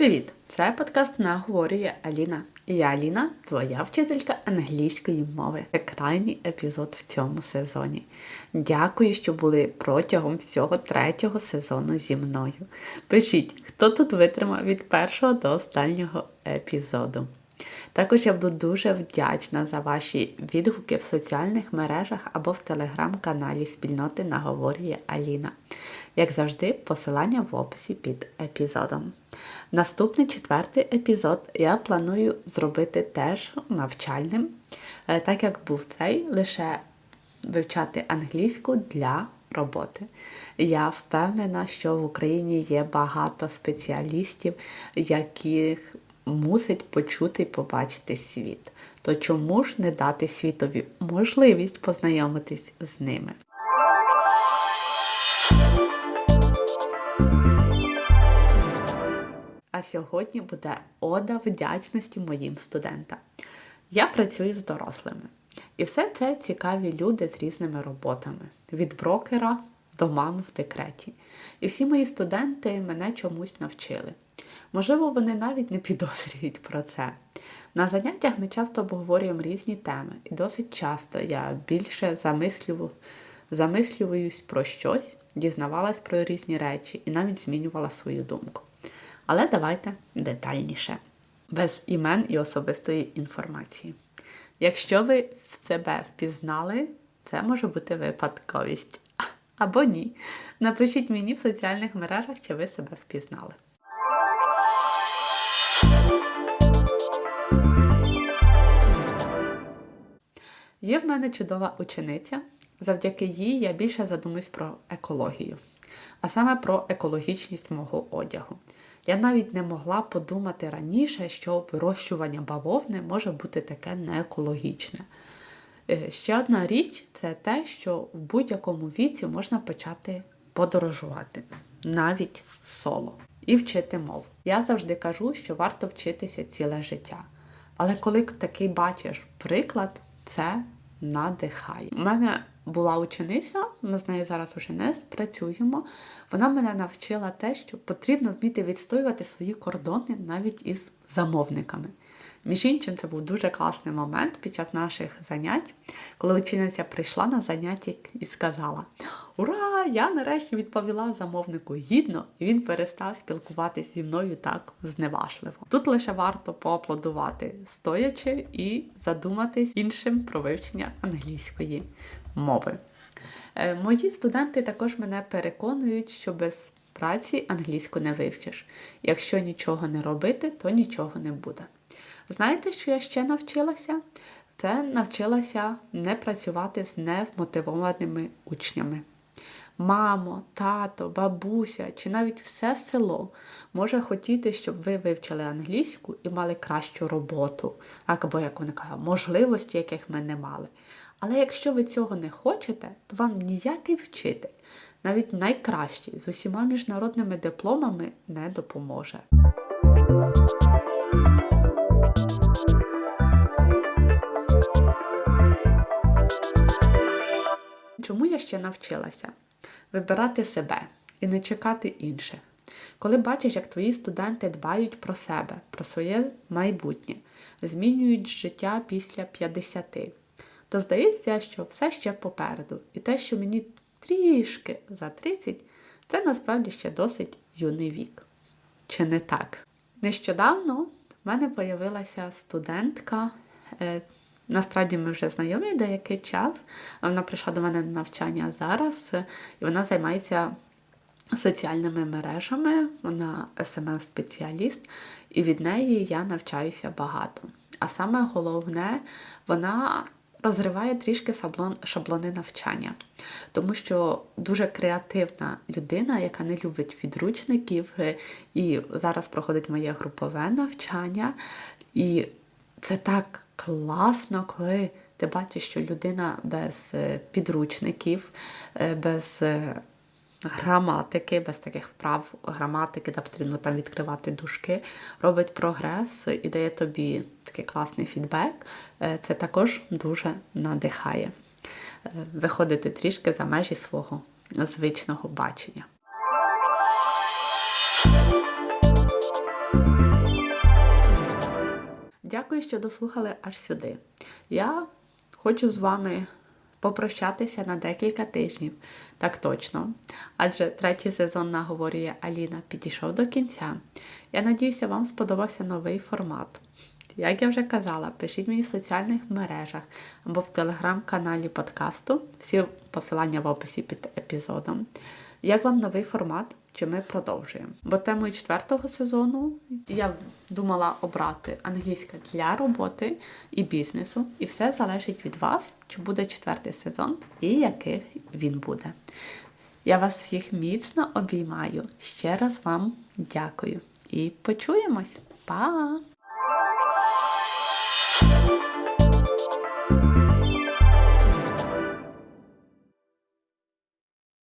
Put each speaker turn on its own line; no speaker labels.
Привіт! Це подкаст наговорює Аліна. Я Аліна, твоя вчителька англійської мови. Це крайній епізод в цьому сезоні. Дякую, що були протягом всього третього сезону зі мною. Пишіть, хто тут витримав від першого до останнього епізоду. Також я буду дуже вдячна за ваші відгуки в соціальних мережах або в телеграм-каналі спільноти Наговорює Аліна. Як завжди, посилання в описі під епізодом. Наступний четвертий епізод я планую зробити теж навчальним, е, так як був цей лише вивчати англійську для роботи. Я впевнена, що в Україні є багато спеціалістів, яких мусить почути і побачити світ. То чому ж не дати світові можливість познайомитись з ними? Сьогодні буде ода вдячності моїм студентам. Я працюю з дорослими. І все це цікаві люди з різними роботами: від брокера до мам в декреті. І всі мої студенти мене чомусь навчили. Можливо, вони навіть не підозрюють про це. На заняттях ми часто обговорюємо різні теми, і досить часто я більше замислюю, замислююсь про щось, дізнавалась про різні речі і навіть змінювала свою думку. Але давайте детальніше, без імен і особистої інформації. Якщо ви в себе впізнали, це може бути випадковість. Або ні. Напишіть мені в соціальних мережах, чи ви себе впізнали. Є в мене чудова учениця. Завдяки їй я більше задумуюсь про екологію, а саме про екологічність мого одягу. Я навіть не могла подумати раніше, що вирощування бавовни може бути таке неекологічне. Е, ще одна річ це те, що в будь-якому віці можна почати подорожувати, навіть соло, і вчити мову. Я завжди кажу, що варто вчитися ціле життя. Але коли такий бачиш приклад, це надихає. У мене була учениця, ми з нею зараз вже не працюємо. Вона мене навчила те, що потрібно вміти відстоювати свої кордони навіть із замовниками. Між іншим, це був дуже класний момент під час наших занять, коли учениця прийшла на заняття і сказала: Ура! Я нарешті відповіла замовнику гідно, і він перестав спілкуватися зі мною так зневажливо. Тут лише варто поаплодувати, стоячи і задуматись іншим про вивчення англійської мови. Е, мої студенти також мене переконують, що без праці англійську не вивчиш. Якщо нічого не робити, то нічого не буде. Знаєте, що я ще навчилася? Це навчилася не працювати з невмотивованими учнями. Мамо, тато, бабуся чи навіть все село може хотіти, щоб ви вивчили англійську і мали кращу роботу, або, як вони кажуть, можливості, яких ми не мали. Але якщо ви цього не хочете, то вам ніякий вчитель, навіть найкращий, з усіма міжнародними дипломами не допоможе. Чому я ще навчилася? Вибирати себе і не чекати інших. Коли бачиш, як твої студенти дбають про себе, про своє майбутнє, змінюють життя після 50, то здається, що все ще попереду. І те, що мені трішки за 30, це насправді ще досить юний вік. Чи не так? Нещодавно в мене з'явилася студентка. Насправді ми вже знайомі деякий час. Вона прийшла до мене на навчання зараз, і вона займається соціальними мережами, вона СММ-спеціаліст, і від неї я навчаюся багато. А саме головне, вона розриває трішки шаблон, шаблони навчання, тому що дуже креативна людина, яка не любить підручників, і зараз проходить моє групове навчання. І це так класно, коли ти бачиш, що людина без е, підручників, е, без граматики, без таких вправ граматики, де потрібно там відкривати дужки, робить прогрес і дає тобі такий класний фідбек. Е, це також дуже надихає е, виходити трішки за межі свого звичного бачення. Дякую, що дослухали аж сюди. Я хочу з вами попрощатися на декілька тижнів. Так точно. Адже третій сезон наговорює Аліна підійшов до кінця. Я надіюся, вам сподобався новий формат. Як я вже казала, пишіть мені в соціальних мережах або в телеграм-каналі подкасту. Всі посилання в описі під епізодом. Як вам новий формат? Чи ми продовжуємо? Бо темою четвертого сезону я думала обрати англійська для роботи і бізнесу, і все залежить від вас, чи буде четвертий сезон і який він буде. Я вас всіх міцно обіймаю. Ще раз вам дякую і почуємось. Па!